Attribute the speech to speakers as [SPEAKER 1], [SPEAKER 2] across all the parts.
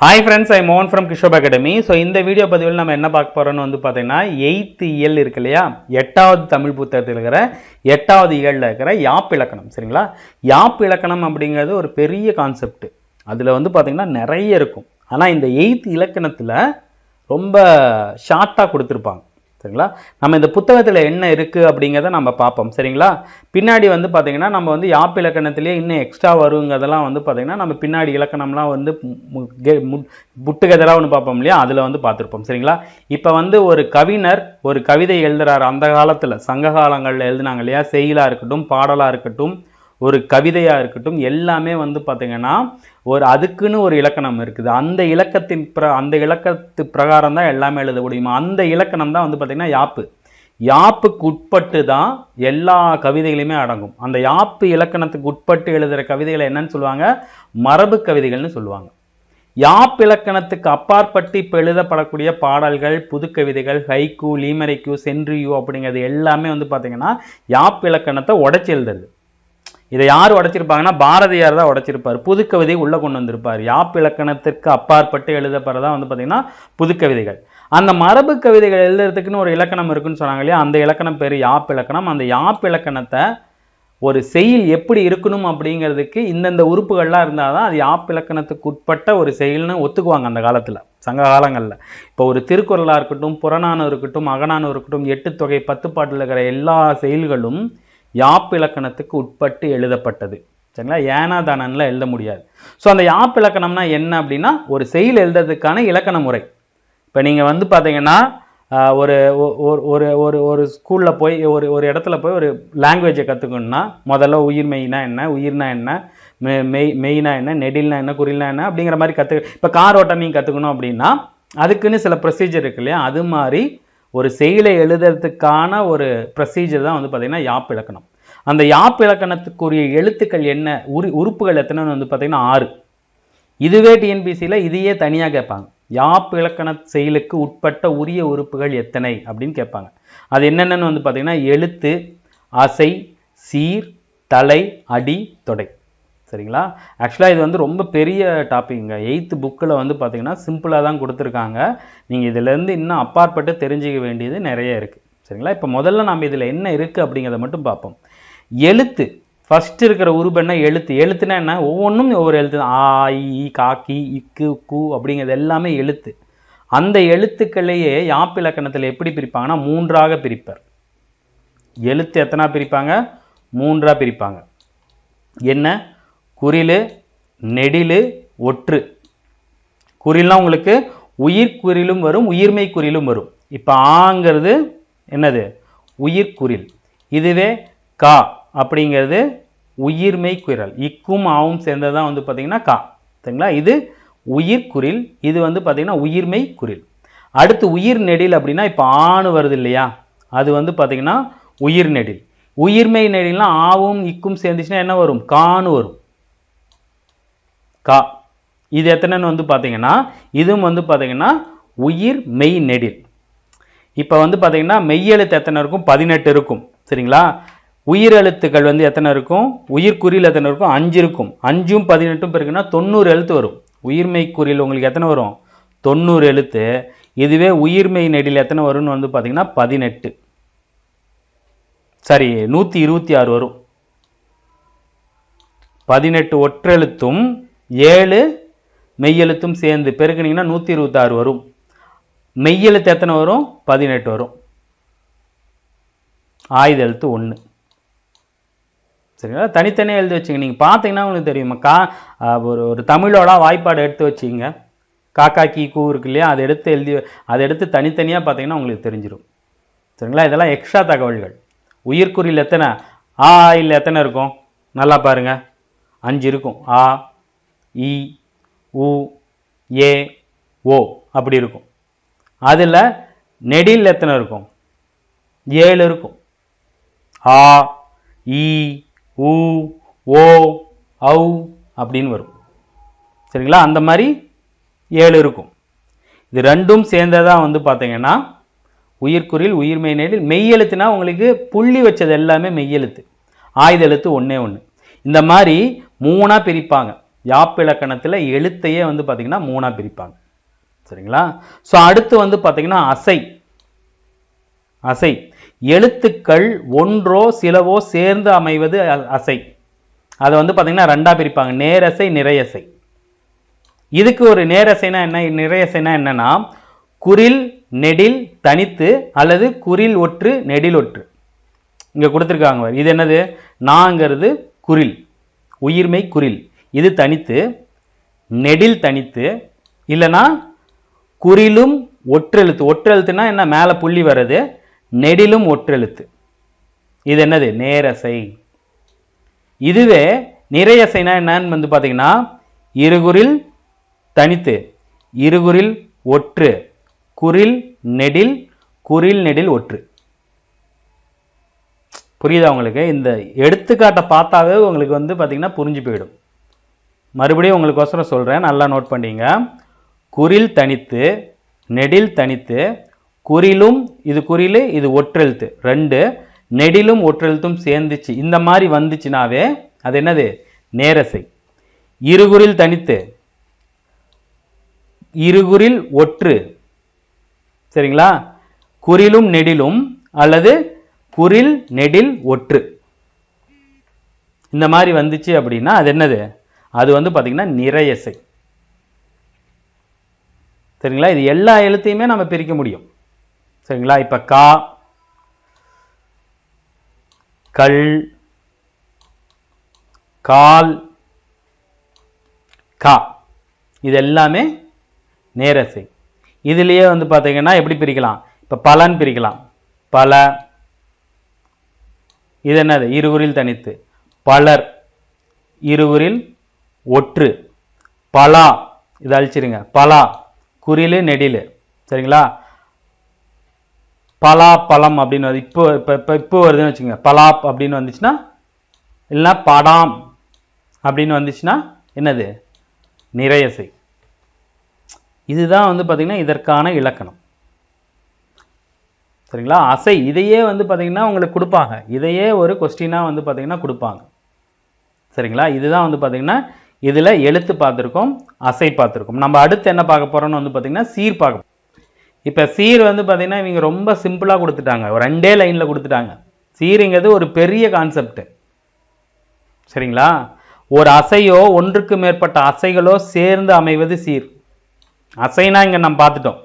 [SPEAKER 1] Hi friends I மோகன் from Kishop academy so இந்த video பதிவில் நம்ம என்ன பார்க்க போகிறோம்னு வந்து பார்த்தீங்கன்னா எயித்து இயல் இருக்கு இல்லையா? எட்டாவது தமிழ் புத்தகத்தில் இருக்கிற எட்டாவது இயலில் இருக்கிற யாப் இலக்கணம் சரிங்களா? யாப் இலக்கணம் அப்படிங்கிறது ஒரு பெரிய கான்செப்ட் அதில் வந்து பார்த்தீங்கன்னா நிறைய இருக்கும். ஆனால் இந்த எயித்து இலக்கணத்தில் ரொம்ப ஷார்ட்டாக கொடுத்துருப்பாங்க. சரிங்களா? நம்ம இந்த புத்தகத்தில் என்ன இருக்குது அப்படிங்கிறத நம்ம பார்ப்போம். சரிங்களா? பின்னாடி வந்து பார்த்திங்கன்னா நம்ம வந்து யாப் இலக்கணத்திலே இன்னும் எக்ஸ்ட்ரா வருங்கிறதெல்லாம் வந்து பார்த்திங்கன்னா நம்ம பின்னாடி இலக்கணம்லாம் வந்து புட்டுகதெல்லாம் ஒன்று பார்ப்போம் இல்லையா? அதில் வந்து பார்த்துருப்போம். சரிங்களா? இப்போ வந்து ஒரு கவிஞர் ஒரு கவிதை எழுதுறாரு. அந்த காலத்தில் சங்க காலங்களில் எழுதுனாங்க இல்லையா? செயலாக இருக்கட்டும் பாடலாக இருக்கட்டும் ஒரு கவிதையாக இருக்கட்டும் எல்லாமே வந்து பார்த்தீங்கன்னா ஒரு அதுக்குன்னு ஒரு இலக்கணம் இருக்குது. அந்த இலக்கத்தின் பிர அந்த இலக்கத்து பிரகாரம் தான் எல்லாமே எழுத முடியுமா. அந்த இலக்கணம் தான் வந்து பார்த்திங்கன்னா யாப்பு. யாப்புக்கு உட்பட்டு தான் எல்லா கவிதைகளுமே அடங்கும். அந்த யாப்பு இலக்கணத்துக்கு உட்பட்டு எழுதுகிற கவிதைகளை என்னன்னு சொல்லுவாங்க? மரபு கவிதைகள்னு சொல்லுவாங்க. யாப் இலக்கணத்துக்கு அப்பாற்பட்டு இப்போ எழுதப்படக்கூடிய பாடல்கள் புதுக்கவிதைகள் ஹைக்கூ லீமரைக்கூ சென்ட்ரியூ அப்படிங்கிறது எல்லாமே வந்து பார்த்தீங்கன்னா யாப் இலக்கணத்தை உடச்சி எழுதுறது. இதை யார் உடைச்சிருப்பாங்கன்னா பாரதியார் தான் உடைச்சிருப்பார். புதுக்கவிதை உள்ளே கொண்டு வந்திருப்பார். யாப் இலக்கணத்திற்கு அப்பாற்பட்டு எழுதப்படுறதா வந்து பார்த்திங்கன்னா புதுக்கவிதைகள். அந்த மரபு கவிதைகள் எழுதுறதுக்குன்னு ஒரு இலக்கணம் இருக்குன்னு சொன்னாங்க இல்லையா? அந்த இலக்கணம் பேர் யாப் இலக்கணம். அந்த யாப் இலக்கணத்தை ஒரு செயல் எப்படி இருக்கணும் அப்படிங்கிறதுக்கு இந்தந்த உறுப்புகள்லாம் இருந்தால் தான் அது யாப் இலக்கணத்துக்கு உட்பட்ட ஒரு செயல்னு ஒத்துக்குவாங்க அந்த காலத்தில் சங்க காலங்களில். இப்போ ஒரு திருக்குறளாக இருக்கட்டும் புறநானும் இருக்கட்டும் அகனானும் இருக்கட்டும் எட்டு தொகை பத்து பாட்டில் இருக்கிற எல்லா செயல்களும் யாப் இலக்கணத்துக்கு உட்பட்டு எழுதப்பட்டது. சரிங்களா? ஏனா தானன்ல எழுத முடியாது. ஸோ அந்த யாப் இலக்கணம்னா என்ன அப்படின்னா ஒரு செயல் எழுதுறதுக்கான இலக்கண முறை. இப்போ நீங்கள் வந்து பார்த்தீங்கன்னா ஒரு ஒ- ஒரு ஒரு ஒரு ஒரு ஸ்கூலில் போய் ஒரு ஒரு இடத்துல போய் ஒரு லாங்குவேஜை கற்றுக்கணுன்னா முதல்ல உயிர் உயிர்மெய்னா என்ன உயிர்னா என்ன மெ- மெய் மெய்னா என்ன நெடில்னா என்ன குறில்னா என்ன அப்படிங்கிற மாதிரி கற்று இப்போ கார் ஓட்டம் நீங்கள் கற்றுக்கணும் அப்படின்னா அதுக்குன்னு சில ப்ரொசீஜர் இருக்கு இல்லையா? அது மாதிரி ஒரு செயலை எழுதுறதுக்கான ஒரு ப்ரொசீஜர் தான் வந்து பார்த்தீங்கன்னா யாப் இலக்கணம். அந்த யாப் இலக்கணத்துக்குரிய எழுத்துக்கள் என்ன? உரு உறுப்புகள் எத்தனைன்னு வந்து பார்த்தீங்கன்னா ஆறு. இதுவே டிஎன்பிசியில் இதையே தனியாக கேட்பாங்க. யாப் இலக்கண செயலுக்கு உட்பட்ட உரிய உறுப்புகள் எத்தனை அப்படின்னு கேட்பாங்க. அது என்னென்னு வந்து பார்த்தீங்கன்னா எழுத்து அசை சீர் தலை அடி தொடை. சரிங்களா? ஆக்சுவலாக இது வந்து ரொம்ப பெரிய டாப்பிக்ங்க எயித்து புக்கில் வந்து பார்த்தீங்கன்னா சிம்பிளாக தான் கொடுத்துருக்காங்க. நீங்கள் இதிலேருந்து இன்னும் அப்பாற்பட்டு தெரிஞ்சுக்க வேண்டியது நிறைய இருக்குது சரிங்களா? இப்போ முதல்ல நம்ம இதில் என்ன இருக்குது அப்படிங்கிறத மட்டும் பார்ப்போம். எழுத்து. ஃபர்ஸ்ட் இருக்கிற உருபு எழுத்து. எழுத்துனா என்ன? ஒவ்வொன்றும் ஒவ்வொரு எழுத்து தான். ஆ இ காக்கி இக்கு கு அப்படிங்கிறது எல்லாமே எழுத்து. அந்த எழுத்துக்களையே யாப்பிலக்கணத்தில் எப்படி பிரிப்பாங்கன்னா மூன்றாக பிரிப்பர். எழுத்து எத்தனா பிரிப்பாங்க? மூன்றா பிரிப்பாங்க. என்ன? குறிலு நெடிலு ஒற்று. குறில்னா உங்களுக்கு உயிர் குறிலும் வரும் உயிர்மை குறிலும் வரும். இப்போ ஆங்கிறது என்னது? உயிர்குறில் இதுவே கா அப்படிங்கிறது உயிர்மை குரல் இக்கும் ஆவும் சேர்ந்தது தான் வந்து பார்த்திங்கன்னா கா. சரிங்களா? இது உயிர்க்குறில் இது வந்து பார்த்திங்கன்னா உயிர்மை குரில் அடுத்து உயிர் நெடில் அப்படின்னா இப்போ ஆணு வருது இல்லையா? அது வந்து பார்த்தீங்கன்னா உயிர் நெடில். உயிர்மை நெடில்னா ஆவும் இக்கும் சேர்ந்துச்சுன்னா என்ன வரும்? கான்னு வரும். கா. இது எத்தனைன்னு வந்து பார்த்தீங்கன்னா இதுவும் வந்து பார்த்தீங்கன்னா உயிர் மெய் நெடில். இப்போ வந்து பார்த்தீங்கன்னா மெய்யெழுத்து எத்தனை இருக்கும்? பதினெட்டு இருக்கும். சரிங்களா? உயிர் எழுத்துக்கள் வந்து எத்தனை இருக்கும்? உயிர்குறியில் எத்தனை இருக்கும்? அஞ்சு இருக்கும். அஞ்சும் பதினெட்டும் பிறகுன்னா தொண்ணூறு எழுத்து வரும். உயிர்மை குறியில் உங்களுக்கு எத்தனை வரும்? தொண்ணூறு எழுத்து. இதுவே உயிர்மை நெடில் எத்தனை வரும்னு வந்து பார்த்தீங்கன்னா பதினெட்டு. சரி நூற்றி இருபத்தி ஆறு வரும். பதினெட்டு ஒற்றெழுத்தும் ஏழு மெய்யெழுத்தும் சேர்ந்து பெருக்கினீங்கன்னா நூற்றி இருபத்தாறு வரும். மெய்யெழுத்து எத்தனை வரும்? பதினெட்டு வரும். ஆயுத எழுத்து ஒன்று சரிங்களா? தனித்தனியாக எழுதி வச்சுங்க. நீங்கள் பார்த்தீங்கன்னா உங்களுக்கு தெரியுமா? கா ஒரு ஒரு தமிழோட வாய்ப்பாடு எடுத்து வச்சிங்க. காக்கா கீ கூ இருக்கு இல்லையா? அதை எடுத்து எழுதி அதை எடுத்து தனித்தனியாக பார்த்தீங்கன்னா உங்களுக்கு தெரிஞ்சிடும் சரிங்களா? இதெல்லாம் எக்ஸ்ட்ரா தகவல்கள். உயிர்க்குறியில் எத்தனை? ஆ இல்லை எத்தனை இருக்கும்? நல்லா பாருங்க. அஞ்சு இருக்கும். ஆ இ உ ஏ ஓ அப்படி இருக்கும். அதில் நெடில் எத்தனை இருக்கும்? ஏழு இருக்கும். ஆ இ உ ஓ ஔ அப்படின்னு வரும். சரிங்களா? அந்த மாதிரி ஏழு இருக்கும். இது ரெண்டும் சேர்ந்ததாக வந்து பார்த்தீங்கன்னா உயிர்க்குறில் உயிர்மை நெடில் மெய்யெழுத்துனா உங்களுக்கு புள்ளி வச்சது எல்லாமே மெய்யெழுத்து ஆயுத எழுத்து ஒன்றே ஒன்று இந்த மாதிரி மூணாக பிரிப்பாங்க. யாப்பிலக்கணத்தில் எழுத்தையே வந்து பார்த்தீங்கன்னா மூணாக பிரிப்பாங்க. சரிங்களா? ஸோ அடுத்து வந்து பார்த்திங்கன்னா அசை. அசை. எழுத்துக்கள் ஒன்றோ சிலவோ சேர்ந்து அமைவது அ- அசை. அதை வந்து பார்த்திங்கன்னா ரெண்டாக பிரிப்பாங்க. நேரசை நிறையசை. இதுக்கு ஒரு நேரசைனா என்ன? நிறையசைனா என்னன்னா குரில் நெடில் தனித்து அல்லது குரில் ஒற்று நெடில் ஒற்று. இங்கே கொடுத்துருக்காங்க இது என்னது? நாங்கிறது குரில். உயிர்மை குரில். இது தனித்து நெடில் தனித்து இல்லைன்னா குறிலும் ஒற்றெழுத்து. ஒற்றெழுத்துனா என்ன? மேலே புள்ளி வர்றது. நெடிலும் ஒற்றெழுத்து. இது என்னது? நேரசை. இதுவே நிறையசைனா என்னன்னு வந்து பார்த்தீங்கன்னா இருகுறில் தனித்து இருகுறில் ஒற்று குரில் நெடில் குரில் நெடில் ஒற்று. புரியுதா உங்களுக்கு? இந்த எடுத்துக்காட்டை பார்த்தாவே உங்களுக்கு வந்து பார்த்தீங்கன்னா புரிஞ்சு போயிடும். மறுபடியும் உங்களுக்கோசரம் சொல்கிறேன் நல்லா நோட் பண்ணிங்க. குரில் தனித்து நெடில் தனித்து குறிலும் இது குறில் இது ஒற்றெழுத்து. ரெண்டு நெடிலும் ஒற்றெழுத்தும் சேர்ந்துச்சு. இந்த மாதிரி வந்துச்சுனாவே அது என்னது? நேரசை. இருகுறில் தனித்து இருகுறில் ஒற்று. சரிங்களா? குறிலும் நெடிலும் அல்லது குறில் நெடில் ஒற்று. இந்த மாதிரி வந்துச்சு அப்படின்னா அது என்னது? அது வந்து பார்த்திங்கன்னா நிறையசை சரிங்களா? இது எல்லா எழுத்தையுமே நம்ம பிரிக்க முடியும். சரிங்களா? இப்ப கா கல் கால் கா. இது எல்லாமே நேரசை இதுலயே வந்து பார்த்தீங்கன்னா எப்படி பிரிக்கலாம்? இப்ப பலன் பிரிக்கலாம். பல இது என்னது? இருவரில் தனித்து. பலர் இருவரில் ஒற்று பலா இதை அழிச்சிருங்க. பலா குறிலு நெடிலு. சரிங்களா? பலா பழம் அப்படின்னு வருது. இப்போ இப்போ இப்போ இப்போ வருதுன்னு வச்சுங்க பலாப் அப்படின்னு வந்துச்சுன்னா இல்லைன்னா படாம் அப்படின்னு வந்துச்சுன்னா என்னது? நிறையசை இதுதான் வந்து பார்த்திங்கன்னா இதற்கான இலக்கணம். சரிங்களா? அசை இதையே வந்து பார்த்திங்கன்னா உங்களுக்கு கொடுப்பாங்க. இதையே ஒரு கொஸ்டினாக வந்து பார்த்திங்கன்னா கொடுப்பாங்க. சரிங்களா? இதுதான் வந்து பார்த்திங்கன்னா இதில் எழுத்து பார்த்துருக்கோம் அசை பார்த்துருக்கோம். நம்ம அடுத்து என்ன பார்க்க போகிறோம்னு வந்து பார்த்திங்கன்னா சீர் பார்க்க இப்போ சீர் வந்து பார்த்திங்கன்னா இவங்க ரொம்ப சிம்பிளாக கொடுத்துட்டாங்க. ஒரு ரெண்டே லைனில் கொடுத்துட்டாங்க. சீருங்கிறது ஒரு பெரிய கான்செப்ட் சரிங்களா? ஒரு அசையோ ஒன்றுக்கு மேற்பட்ட அசைகளோ சேர்ந்து அமைவது சீர். அசைனா இங்கே நம்ம பார்த்துட்டோம்.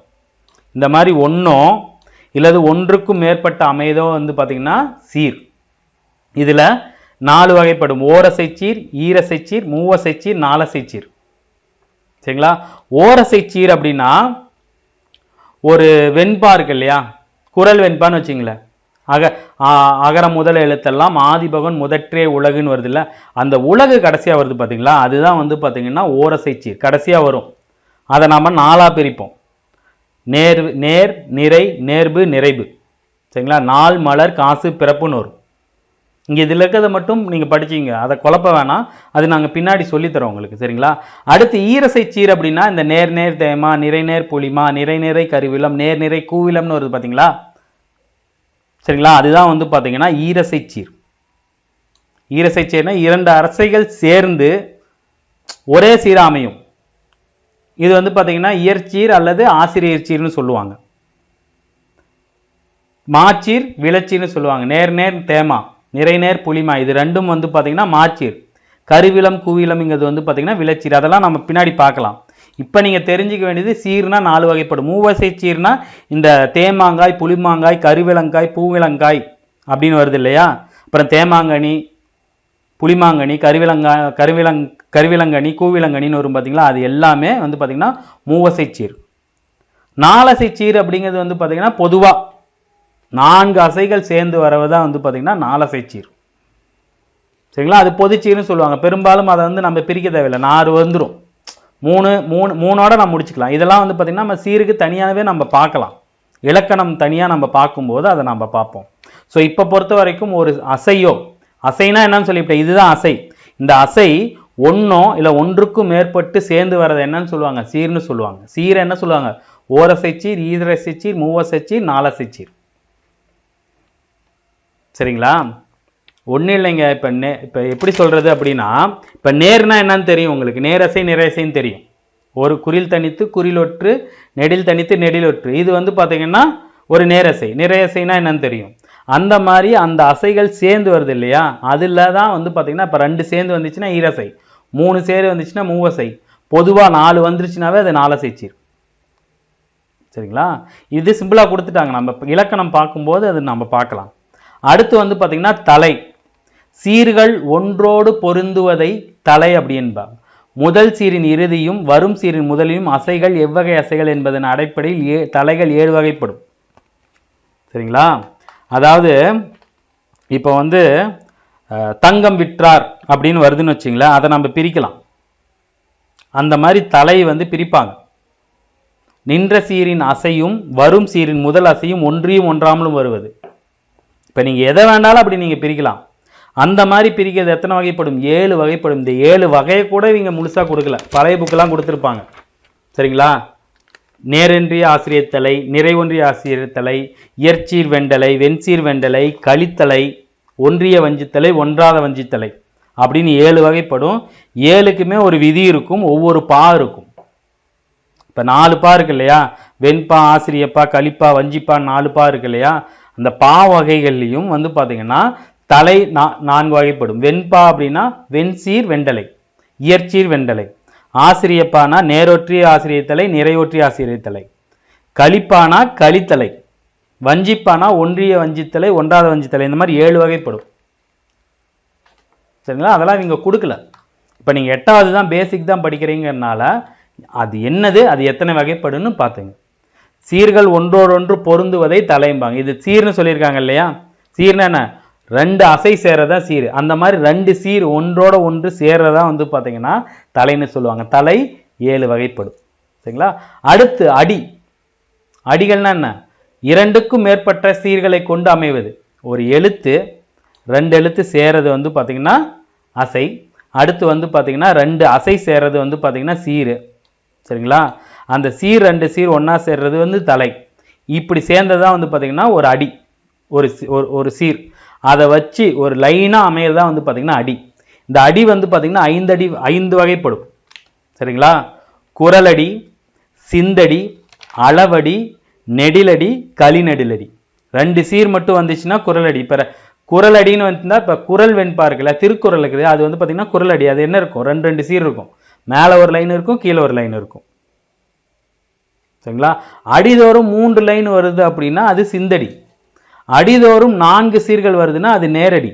[SPEAKER 1] இந்த மாதிரி ஒன்றோ இல்லது ஒன்றுக்கும் மேற்பட்ட அமைதோ வந்து பார்த்தீங்கன்னா சீர். இதில் நாலு வகைப்படும். ஓரசை சீர் ஈரசை சீர் மூவசைச்சீர் நாலசைச்சீர். சரிங்களா? ஓரசை சீர் அப்படின்னா ஒரு வெண்பா இருக்கு இல்லையா? குரல் வெண்பான்னு வச்சுங்களேன். அக அகர முதல் எழுத்தெல்லாம் ஆதிபகன் முதற்றே உலகுன்னு வருது இல்லை அந்த உலகு கடைசியாக வருது பார்த்தீங்களா அதுதான் வந்து பார்த்தீங்கன்னா ஓரசைச்சீர். கடைசியாக வரும். அதை நாம் நாலாக பிரிப்போம். நேர் நேர் நிறை நேர்பு நிறைவு சரிங்களா? நாள் மலர் காசு பிறப்புன்னு வரும். இங்கே இதில் இருக்கிறத மட்டும் நீங்கள் படிச்சிங்க அதை குழப்ப வேணாம். அது நாங்கள் பின்னாடி சொல்லித்தரோம் உங்களுக்கு சரிங்களா? அடுத்து ஈரசை சீர் அப்படின்னா இந்த நேர் நேர் தேமா நிறை நேர் புளிமா நிறை நிறை கருவிலம் நேர் நிறை கூவிலம்னு வருது பார்த்தீங்களா சரிங்களா? அதுதான் வந்து பார்த்தீங்கன்னா ஈரசை சீர். ஈரசை சீர்னா இரண்டு அரசைகள் சேர்ந்து ஒரே சீரா அமையும். இது வந்து பார்த்தீங்கன்னா இயற்சீர் அல்லது ஆசிரியர் சீர்னு சொல்லுவாங்க. மாச்சீர் விளச்சீர்னு சொல்லுவாங்க. நேர் நேர் தேமா. நிறைநேர் புளிமா இது ரெண்டும் வந்து பார்த்தீங்கன்னா மாச்சீர். கருவிலம் கூவிலம்ங்கிறது வந்து பார்த்தீங்கன்னா விளச்சீர். அதெல்லாம் நம்ம பின்னாடி பார்க்கலாம். இப்போ நீங்கள் தெரிஞ்சுக்க வேண்டியது சீர்னா நாலு வகைப்படும். மூவசை சீர்னா இந்த தேமாங்காய் புளிமாங்காய் கருவிலங்காய் பூவிலங்காய் அப்படின்னு வருது இல்லையா? அப்புறம் தேமாங்கனி புளிமாங்கனி கருவிலங்காய் கருவிலங் கருவிலங்கனி கூவிலங்கனின்னு வரும் பார்த்திங்களா அது எல்லாமே வந்து பார்த்திங்கன்னா மூவசை சீர். நாலசை சீர் அப்படிங்கிறது வந்து பார்த்தீங்கன்னா பொதுவாக நான்கு அசைகள் சேர்ந்து வரவதான் வந்து பார்த்தீங்கன்னா நாலசை சீர் சரிங்களா? அது பொதுச்சீர்னு சொல்லுவாங்க. பெரும்பாலும் அதை வந்து நம்ம பிரிக்க தேவையில்லை. நாறு வந்துடும் மூணு மூணு மூணோட நம்ம முடிச்சுக்கலாம். இதெல்லாம் வந்து பார்த்தீங்கன்னா நம்ம சீருக்கு தனியாகவே நம்ம பார்க்கலாம். இலக்கணம் தனியாக நம்ம பார்க்கும்போது அதை நம்ம பார்ப்போம். ஸோ இப்போ பொறுத்த வரைக்கும் ஒரு அசையோ அசைனா என்னன்னு சொல்லிவிட்டேன் இதுதான் அசை. இந்த அசை ஒன்றோ இல்லை ஒன்றுக்கும் மேற்பட்டு சேர்ந்து வர்றது என்னன்னு சொல்லுவாங்க? சீர்னு சொல்லுவாங்க. சீர் என்ன சொல்லுவாங்க? ஓரசைச்சீர் ஈரசைச்சீர் மூவசைச்சீர் நாலசைச்சீர் சரிங்களா? ஒன்றும் இல்லைங்க இப்போ நே இப்போ எப்படி சொல்கிறது அப்படின்னா இப்போ நேர்னா என்னன்னு தெரியும் உங்களுக்கு. நேரசை நிறைசைன்னு தெரியும். ஒரு குறில் தனித்து குறிலொற்று நெடில் தனித்து நெடிலொற்று இது வந்து பார்த்தீங்கன்னா ஒரு நேரசை. நிறையசைனா என்னன்னு தெரியும். அந்த மாதிரி அந்த அசைகள் சேர்ந்து வருது இல்லையா? அதில் தான் வந்து பார்த்தீங்கன்னா இப்போ ரெண்டு சேர்ந்து வந்துச்சுன்னா ஈரசை. மூணு சேரு வந்துச்சுன்னா மூவசை. பொதுவாக நாலு வந்துருச்சுனாவே அது நாலசை சீர். சரிங்களா? இது சிம்பிளாக கொடுத்துட்டாங்க. நம்ம இலக்கணம் பார்க்கும்போது அது நம்ம பார்க்கலாம். அடுத்து வந்து பார்த்தீங்கன்னா தலை. சீர்கள் ஒன்றோடு பொருந்துவதை தலை அப்படின்பாங்க முதல் சீரின் இறுதியும் வரும் சீரின் முதலியும் அசைகள் எவ்வகை அசைகள் என்பதன் அடிப்படையில் ஏ தலைகள் ஏழு வகைப்படும். சரிங்களா? அதாவது இப்போ வந்து தங்கம் விற்றார் அப்படின்னு வருதுன்னு வச்சிங்களேன் அதை நம்ம பிரிக்கலாம். அந்த மாதிரி தலை வந்து பிரிப்பாங்க. நின்ற சீரின் அசையும் வரும் சீரின் முதல் அசையும் ஒன்றியும் ஒன்றாமலும் வருவது. இப்போ நீங்கள் எதை வேண்டாலும் அப்படி நீங்கள் பிரிக்கலாம். அந்த மாதிரி பிரிக்கிறது எத்தனை வகைப்படும்? ஏழு வகைப்படும். இந்த ஏழு வகையை கூட இவங்க முழுசாக கொடுக்கல. பழைய புக்கெல்லாம் கொடுத்துருப்பாங்க. சரிங்களா? நேரென்றிய ஆசிரியர் தலை நிறைவொன்றிய ஆசிரியர் தலை இயற்சீர் வெண்டலை வெண்சீர் வெண்டலை கலித்தலை ஒன்றிய வஞ்சித்தலை ஒன்றாத வஞ்சித்தலை. அப்படின்னு ஏழு வகைப்படும். ஏழுக்குமே ஒரு விதி இருக்கும் ஒவ்வொரு பா இருக்கும். இப்போ நாலு பா இருக்கு இல்லையா? வெண்பா ஆசிரியப்பா கலிப்பா வஞ்சிப்பா நாலு பா இருக்கு இல்லையா? அந்த பா வகைகள்லையும் வந்து பார்த்தீங்கன்னா தலை நா நான்கு வகைப்படும். வெண்பா அப்படின்னா வெண்சீர் வெண்டலை. இயற்சீர் வெண்டலை. ஆசிரியப்பானா நேரொற்றிய ஆசிரியத்தலை நிறைவொற்றிய ஆசிரியத்தலை. கழிப்பானா கழித்தலை வஞ்சிப்பானா ஒன்றிய வஞ்சித்தலை ஒன்றாவது வஞ்சித்தலை. இந்த மாதிரி ஏழு வகைப்படும். சரிங்களா? அதெல்லாம் இவங்க கொடுக்கல. இப்போ நீங்கள் எட்டாவது தான் பேசிக் தான் படிக்கிறீங்கறனால அது என்னது அது எத்தனை வகைப்படுன்னு பார்த்துங்க சீர்கள் ஒன்றோடொன்று பொருந்துவதை தலைம்பாங்க. இது சீர்னு சொல்லியிருக்காங்க இல்லையா? சீர்னா என்ன? ரெண்டு அசை சேரதா சீர். அந்த மாதிரி ரெண்டு சீர் ஒன்றோட ஒன்று சேர்றதா வந்து பார்த்தீங்கன்னா தலைன்னு சொல்லுவாங்க. தலை ஏழு வகைப்படும். சரிங்களா? அடுத்து அடி. அடிகள்னா என்ன? இரண்டுக்கும் மேற்பட்ட சீர்களை கொண்டு அமைவது. ஒரு எழுத்து ரெண்டு எழுத்து சேரது வந்து பார்த்தீங்கன்னா அசை. அடுத்து வந்து பார்த்தீங்கன்னா ரெண்டு அசை சேரது வந்து பார்த்தீங்கன்னா சீர் சரிங்களா? அந்த சீர் ரெண்டு சீர் ஒன்றா சேர்றது வந்து தலை. இப்படி சேர்ந்ததான் வந்து பார்த்தீங்கன்னா ஒரு அடி. ஒரு ஒரு சீர். அதை வச்சு ஒரு லைனாக அமையிறதா வந்து பார்த்தீங்கன்னா அடி. இந்த அடி வந்து பார்த்திங்கன்னா ஐந்து அடி ஐந்து வகைப்படும். சரிங்களா? குரலடி சிந்தடி அளவடி நெடிலடி களிநெடிலடி. ரெண்டு சீர் மட்டும் வந்துச்சுன்னா குரலடி. இப்போ குரலடின்னு வந்துருந்தா இப்போ குரல் வெண்பா இருக்குல்ல திருக்குறள் இருக்குது. அது வந்து பார்த்தீங்கன்னா குரலடி. அது என்ன இருக்கும்? ரெண்டு ரெண்டு சீர் இருக்கும். மேலே ஒரு லைன் இருக்கும் கீழே ஒரு லைன் இருக்கும். சரிங்களா? அடிதோறும் மூன்று லைன் வருது அப்படின்னா அது சிந்தடி. அடிதோறும் நான்கு சீர்கள் வருதுன்னா அது நேரடி.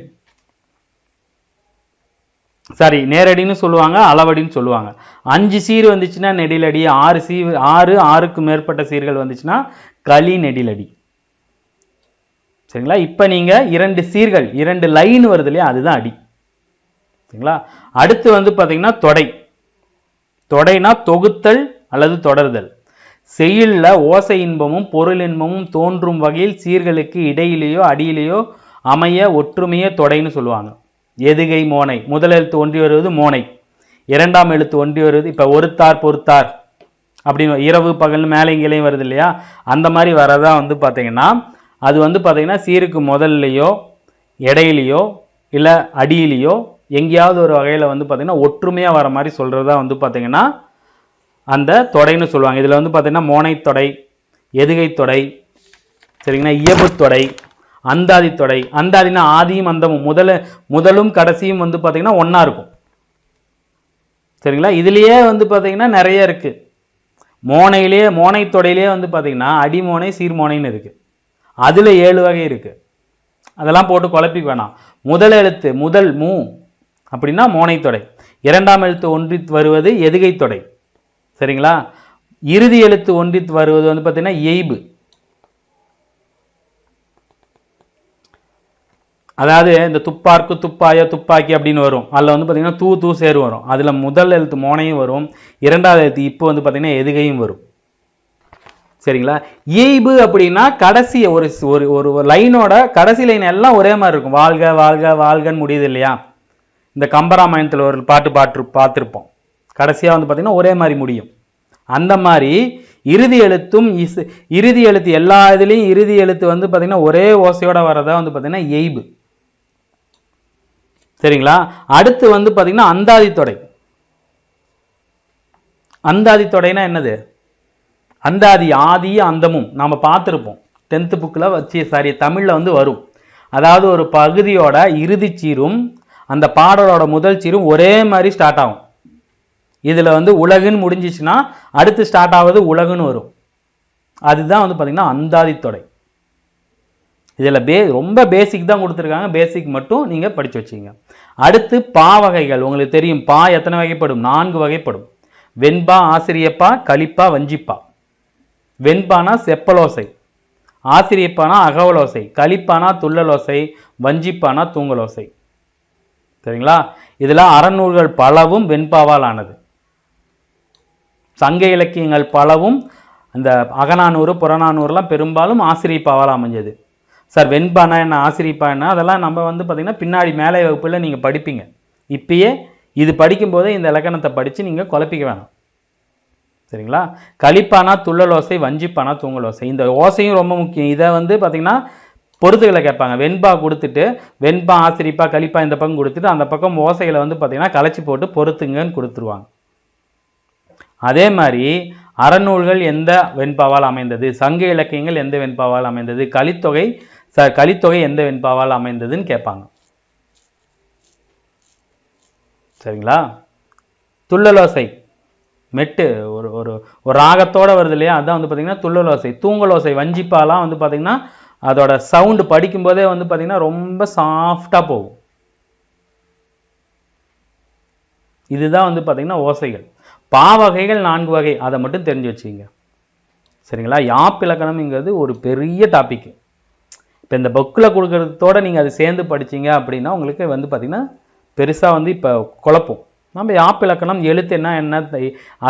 [SPEAKER 1] சாரி நேரடின்னு சொல்லுவாங்க அளவடின்னு சொல்லுவாங்க. அஞ்சு சீர் வந்துச்சுன்னா நெடிலடி ஆறு சீர் ஆறு ஆறுக்கு மேற்பட்ட சீர்கள் வந்துச்சுன்னா களி நெடிலடி. சரிங்களா? இப்போ நீங்க இரண்டு சீர்கள் இரண்டு லைன் வருது இல்லையா அதுதான் அடி. சரிங்களா? அடுத்து வந்து பார்த்தீங்கன்னா தொடை. தொடைனா தொகுத்தல் அல்லது தொடர்தல். செய்யுள்ள ஓசை இன்பமும் பொருள் இன்பமும் தோன்றும் வகையில் சீர்களுக்கு இடையிலேயோ அடியிலேயோ அமைய ஒற்றுமைய தொடைன்னு சொல்லுவாங்க. எதுகை மோனை. முதல் எழுத்து ஒன்றி வருவது மோனை. இரண்டாம் எழுத்து ஒன்றி வருவது இப்போ ஒருத்தார் பொறுத்தார் அப்படின்னு இரவு பகல் மேலே இங்கேயும் வருது இல்லையா? அந்த மாதிரி வரதா வந்து பார்த்தீங்கன்னா அது வந்து பார்த்தீங்கன்னா சீருக்கு முதல்லையோ இடையிலையோ இல்லை அடியிலையோ எங்கேயாவது ஒரு வகையில் வந்து பார்த்தீங்கன்னா ஒற்றுமையாக வர மாதிரி சொல்கிறதா வந்து பார்த்தீங்கன்னா அந்த தொடைன்னு சொல்லுவாங்க. இதில் வந்து பார்த்தீங்கன்னா மோனை தொடை எதுகை தொடை சரிங்களா இயல்பு தொடை அந்தாதி தொடை. அந்தாதினா ஆதியும் அந்தமும். முதல முதலும் கடைசியும் வந்து பார்த்தீங்கன்னா ஒன்றா இருக்கும். சரிங்களா இதுலேயே வந்து பார்த்தீங்கன்னா நிறைய இருக்குது மோனையிலே மோனை தொடையிலே வந்து பார்த்தீங்கன்னா அடிமோனை சீர்மோனைன்னு இருக்குது அதில் ஏழு வகை இருக்குது அதெல்லாம் போட்டு குழப்பிக்க வேணாம். முதல் எழுத்து முதல் மூ அப்படின்னா மோனை தொடை. இரண்டாம் எழுத்து ஒன்றி வருவது எதுகை தொடை. சரிங்களா? இறுதி எழுத்து ஒன்றி வருவது வந்து பார்த்தீங்கன்னா எய்பு. அதாவது இந்த துப்பார்க்கு துப்பாய துப்பாக்கி அப்படின்னு வரும். அதில் வந்து பார்த்தீங்கன்னா தூ தூ சேரு வரும். அதில் முதல் எழுத்து மோனையும் வரும். இரண்டாவது எழுத்து இப்போ வந்து பார்த்தீங்கன்னா எதுகையும் வரும். சரிங்களா? இயைபு அப்படின்னா கடைசி ஒரு ஒரு ஒரு லைனோட கடைசி லைன் எல்லாம் ஒரே மாதிரி இருக்கும். வாழ்க வாழ்க வாழ்கன்னு முடியுது இல்லையா? இந்த கம்பராமாயணத்தில் ஒரு பாட்டு பாட்டு பார்த்துருப்போம் கடைசியாக வந்து பார்த்திங்கன்னா ஒரே மாதிரி முடியும். அந்த மாதிரி இறுதி எழுத்தும் இசு இறுதி எழுத்து எல்லா இதுலேயும் இறுதி எழுத்து வந்து பார்த்திங்கன்னா ஒரே ஓசையோட வரதா வந்து பார்த்திங்கன்னா எய்பு. சரிங்களா? அடுத்து வந்து பார்த்திங்கன்னா அந்தாதி தொடை. அந்தாதி தொடைனா என்னது? அந்தாதி ஆதி அந்தமும். நாம் பார்த்துருப்போம். டென்த்து புக்கில் வச்சு சாரி தமிழில் வந்து வரும். அதாவது ஒரு பகுதியோட இறுதி சீரும் அந்த பாடலோட முதல் சீரும் ஒரே மாதிரி ஸ்டார்ட் ஆகும். இதில் வந்து உலகுன்னு முடிஞ்சிச்சுன்னா அடுத்து ஸ்டார்ட் ஆவது உலகுன்னு வரும். அதுதான் வந்து பார்த்திங்கன்னா அந்தாதித்தொடை இதில் பே ரொம்ப பேசிக் தான் கொடுத்துருக்காங்க. பேசிக் மட்டும் நீங்கள் படித்து வச்சுங்க. அடுத்து பா வகைகள். உங்களுக்கு தெரியும் பா எத்தனை வகைப்படும்? நான்கு வகைப்படும். வெண்பா ஆசிரியப்பா கலிப்பா வஞ்சிப்பா. வெண்பானா செப்பலோசை. ஆசிரியப்பானா அகவலோசை. கலிப்பானா துள்ளலோசை. வஞ்சிப்பானா தூங்கலோசை. சரிங்களா? இதில் அறநூல்கள் பலவும் வெண்பாவால் ஆனது. சங்க இலக்கியங்கள் பலவும் அந்த அகநானூறு புறநானூறுலாம் பெரும்பாலும் ஆசிரியப்பாவால் அமைஞ்சது. சார் வெண்பானா என்ன ஆசிரியப்பா என்ன? அதெல்லாம் நம்ம வந்து பார்த்திங்கன்னா பின்னாடி மேலே வகுப்பில் நீங்கள் படிப்பீங்க. இப்பயே இது படிக்கும்போதே இந்த இலக்கணத்தை படித்து நீங்கள் குழப்பிக்க வேணாம். சரிங்களா? கலிப்பானா துள்ளலோசை வஞ்சிப்பானா தூங்கலோசை. இந்த ஓசையும் ரொம்ப முக்கியம். இதை வந்து பார்த்திங்கன்னா பொறுத்துகளை கேட்பாங்க. வெண்பா கொடுத்துட்டு வெண்பா ஆசிரிப்பா களிப்பா இந்த பக்கம் கொடுத்துட்டு அந்த பக்கம் ஓசைகளை வந்து பார்த்திங்கன்னா களைச்சி போட்டு பொறுத்துங்கன்னு கொடுத்துருவாங்க. அதே மாதிரி அறநூல்கள் எந்த வெண்பாவால் அமைந்தது? சங்க இலக்கியங்கள் எந்த வெண்பாவால் அமைந்தது? கலித்தொகை ச கலித்தொகை எந்த வெண்பாவால் அமைந்ததுன்னு கேட்பாங்க. சரிங்களா? துள்ளலோசை. மெட்டு ஒரு ஒரு ஒரு ராகத்தோட வருது இல்லையா? அதான் வந்து பார்த்தீங்கன்னா துள்ளலோசை. தூங்கலோசை வஞ்சிப்பாலாம் வந்து பார்த்திங்கன்னா அதோட சவுண்டு படிக்கும்போதே வந்து பார்த்திங்கன்னா ரொம்ப சாஃப்டாக போகும். இதுதான் வந்து பார்த்திங்கன்னா ஓசைகள். பாவகைகள் நான்கு வகை. அதை மட்டும் தெரிஞ்சு வச்சுங்க சரிங்களா? யாப்பிலக்கணம்ங்கிறது ஒரு பெரிய டாபிக் இப்போ இந்த புக்கில் கொடுக்குறதோட நீங்கள் அதை சேர்ந்து படிச்சீங்க அப்படின்னா உங்களுக்கு வந்து பார்த்திங்கன்னா பெருசாக வந்து இப்போ குழப்பம். நம்ம யாப்பிலக்கணம் எழுத்து என்ன என்ன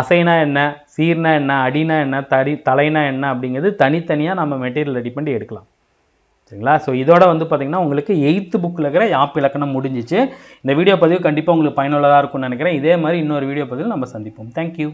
[SPEAKER 1] அசைனா என்ன சீர்னா என்ன அடினா என்ன தடி தலைனா என்ன அப்படிங்கிறது தனித்தனியாக நம்ம மெட்டீரியல் ரெடி பண்ணி எடுக்கலாம். சரிங்களா? ஸோ இதோட வந்து பார்த்திங்கன்னா உங்களுக்கு எயித்து புக்கில் இருக்கிற யாப் இலக்கணம் முடிஞ்சிச்சு. இந்த வீடியோ பதிவு கண்டிப்பாக உங்களுக்கு பயனுள்ளதாக இருக்கும்னு நினைக்கிறேன். இதே மாதிரி இன்னொரு வீடியோ பதிவில் நம்ம சந்திப்போம். தேங்க்யூ